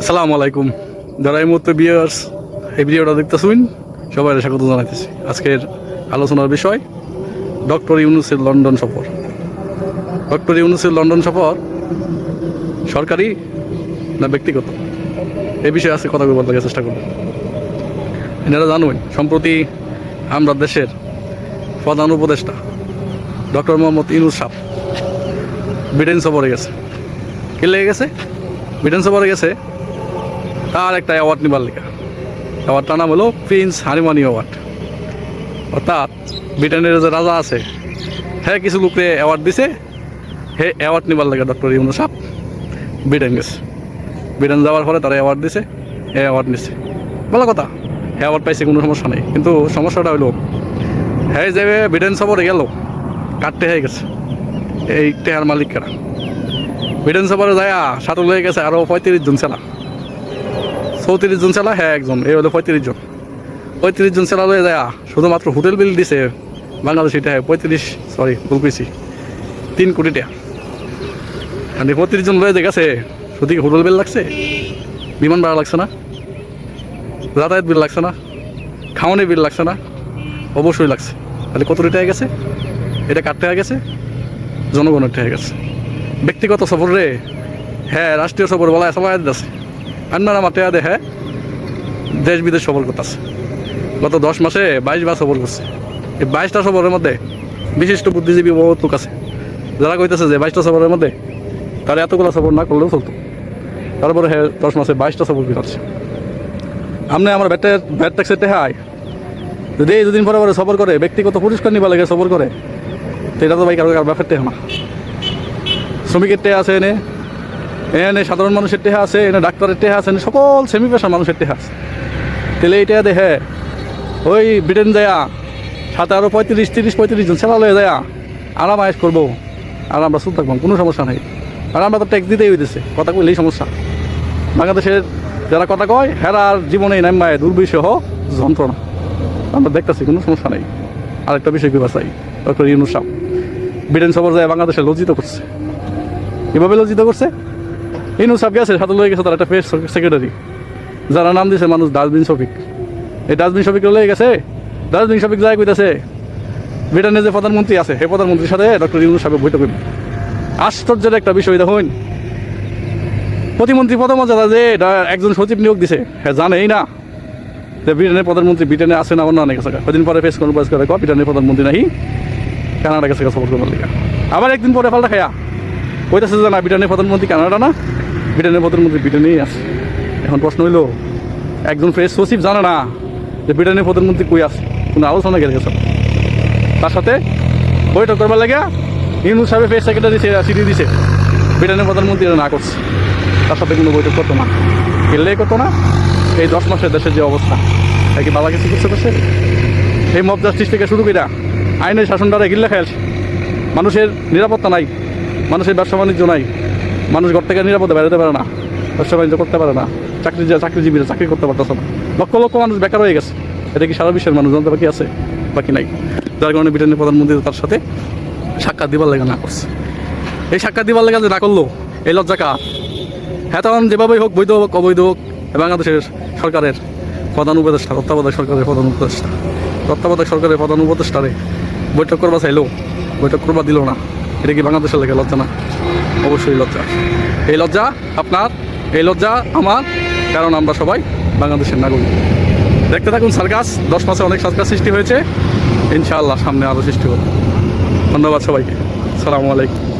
আসসালামু আলাইকুম। যারা এই মুহূর্তে বিয়ার্স এই ভিডিওটা দেখতেছুন সবাই স্বাগত জানাইতেছি। আজকের আলোচনার বিষয়, ডক্টর ইউনুসের লন্ডন সফর। ডক্টর ইউনুসের লন্ডন সফর সরকারি না ব্যক্তিগত? এই বিষয়ে আজকে কথা বলতে চেষ্টা করব। এনারা জানুন, সম্প্রতি আমরা দেশের প্রধান উপদেষ্টা, ডক্টর মোহাম্মদ ইউনুস সাহ ব্রিটেন সফরে গেছে কে লেগে গেছে ব্রিটেন সফরে গেছে। তার একটা অ্যাওয়ার্ড নিবার লেখা অ্যাওয়ার্ডটার নাম হলো প্রিন্স হানিমানি অ্যাওয়ার্ড অর্থাৎ ব্রিটেনের যে রাজা আছে হ্যাঁ কিছু লোকরে অ্যাওয়ার্ড দিছে, হে অ্যাওয়ার্ড নিবার লেগে ডক্টর ইউনুস সাহ। ব্রিটেন গেছে। ব্রিটেন যাওয়ার পরে তারা অ্যাওয়ার্ড দিছে, এ অ্যাওয়ার্ড নিছে। ভালো কথা অ্যাওয়ার্ড পাইছে কোনো সমস্যা নেই। কিন্তু সমস্যাটা হলো হ্যাঁ যে ব্রিটেন সফরে গেল, কাটতে হয়ে গেছে। এই টেহার মালিক কারা সফরে যায় সাথে হয়ে গেছে আরও পঁয়ত্রিশ জন ছেলা। চৌত্রিশ জন ছেলা হ্যাঁ একজন, এই হলো পঁয়ত্রিশ জন। পঁয়ত্রিশ জন ছেলা লয়ে যায় শুধুমাত্র হোটেল বিল দিছে বাংলাদেশ এটা পঁয়ত্রিশ সরি ভুল পেয়েছি তিন কোটি টাকা। আর পঁয়ত্রিশ জন লয়ে গেছে শুধু হোটেল বিল লাগছে? বিমান ভাড়া লাগছে না? যাতায়াত বিল লাগছে না? খাওয়ানি বিল লাগছে না? অবশ্যই লাগছে। তাহলে কত টাকা গেছে? এটা কাটতে হয়ে গেছে? জনগণের হয়ে গেছে। ব্যক্তিগত সফর রে। হ্যাঁ রাষ্ট্রীয় সফর বলা সবাই আছে। আপনারা আমার আদে দেখে দেশ বিদেশ সফর করতেছে। গত দশ মাসে বাইশ বার সফর করছে। এই বাইশটা সফরের মধ্যে বিশিষ্ট বুদ্ধিজীবী বহুত লোক আছে। যারা কইতেছে যে বাইশটা সফরের মধ্যে তারা এতগুলো সফর না করলেও চলতো। তারপরে হ্যাঁ দশ মাসে বাইশটা সফর করছে আপনি আমার ব্যাটের ব্যাট ট্যাক্সের টেহায় যদি এই দুদিন পরে পরে সফর করে, ব্যক্তিগত পুরস্কার নিবা লাগে সফর করে, তো এটা তো ভাই কারও কারও ব্যাপার টেহা না। শ্রমিকের টেহা আছে, এনে এনে সাধারণ মানুষের টেহা আছে, এনে ডাক্তারের টেহা আছে, এনে সকল সেমি পেশার মানুষের টেহা আছে। তাহলে এইটা দেখে ওই ব্রিটেন যায়া, সাথে আরও পঁয়ত্রিশ, তিরিশ, পঁয়ত্রিশ জন ছেলা লয়ে যায়া, আরাম আয়েস করব। আর আমরা সুদ থাকব, কোনো সমস্যা নেই। আর আমরা তো ট্যাক্স দিতেই হইতেছে, কথা কইলেই সমস্যা। বাংলাদেশের যারা কথা কয় হেরার জীবনে নামায় দুর্বিষহ যন্ত্রণা। আমরা দেখতেছি, কোনো সমস্যা নেই। আরেকটা বিষয় বিবাহ চাই ডক্টর ইউনুস সাহ ব্রিটেন সফর যায় বাংলাদেশে লজ্জিত করছে। কীভাবে লজ্জিত করছে? ইউনুস সাহ গেছে সাথে লয়ে গেছে তার একটা প্রেস সেক্রেটারি যারা নাম দিয়েছে মানুষ, ডাস্টবিন শফিক। এই ডাস্টবিন শফিক লয়ে গেছে? ডাস্টবিন শফিক যায় কইতেছে, ব্রিটেনের যে প্রধানমন্ত্রী আছে, সেই প্রধানমন্ত্রীর সাথে ডক্টর ইউনুস সাহেব বৈঠক করবে আশ্চর্যের একটা বিষয় দেখুন প্রতিমন্ত্রী পদমর্যাদা যে একজন সচিব নিয়োগ দিছে হ্যাঁ জানেই না যে ব্রিটেনের প্রধানমন্ত্রী ব্রিটেনে আছে না অন্য অনেক আছে। কদিন পরে ফেস কনফারেন্স করে ব্রিটেনের প্রধানমন্ত্রী নাহি? কানাডা গেছে সফর করবার লিগা। আবার একদিন পরে ফালটা খায়া। কইতেছে যে না, ব্রিটেনের প্রধানমন্ত্রী কানাডা না? ব্রিটেনের প্রধানমন্ত্রী ব্রিটেনেই আছে। এখন প্রশ্ন হইল, একজন প্রেস সচিব জানে না যে ব্রিটেনের প্রধানমন্ত্রী কই আছে? কোনো আলোচনা গেলে গেছে তার সাথে বৈঠক করবার লাগে ইউনুস সাহেব প্রেস সেক্রেটারি চিঠি দিছে, ব্রিটেনের প্রধানমন্ত্রী না করছে। তার সাথে কোনো বৈঠক করতো না। গেলেই করতো না। এই দশ মাসের দেশের যে অবস্থা কি বাবা কিছু করছে পারছে এই মব জাস্টিস থেকে শুরু করে আইনের শাসন দ্বারা গিল্লা খেয়ালছে মানুষের নিরাপত্তা নাই। মানুষের ব্যবসা বাণিজ্য নাই। মানুষ ঘর থেকে নিরাপদে বেরোতে পারে না। ব্যবসা বাণিজ্য করতে পারে না। চাকরি চাকরিজীবীরা চাকরি করতে পারতেছে না। লক্ষ লক্ষ মানুষ বেকার হয়ে গেছে। এটা কি সারা বিশ্বের মানুষ জানতে বাকি আছে? বাকি নাই। যার কারণে ব্রিটেনের প্রধানমন্ত্রী তার সাথে সাক্ষাৎ দিবার লেগে না করছে। এই সাক্ষাৎ দিবার লেগে যে না করল, এই লজ্জা কার? হ্যাঁ যেভাবেই হোক, বৈধ হোক, অবৈধ হোক বাংলাদেশের সরকারের প্রধান উপদেষ্টা, তত্ত্বাবধায়ক সরকারের প্রধান উপদেষ্টা, তত্ত্বাবধায়ক সরকারের প্রধান উপদেষ্টারে বৈঠক করবা চাইলো, বৈঠক করবা দিল না। এটা কি বাংলাদেশের লেখা লজ্জা না? অবশ্যই লজ্জা। এই লজ্জা আপনার, এই লজ্জা আমার, কারণ আমরা সবাই বাংলাদেশের নাগরিক। দেখতে থাকুন সার্কাস, দশ মাসে অনেক সার্কাস সৃষ্টি হয়েছে। ইনশাআল্লাহ সামনে আরও সৃষ্টি হবে। ধন্যবাদ সবাইকে। সালামু আলাইকুম।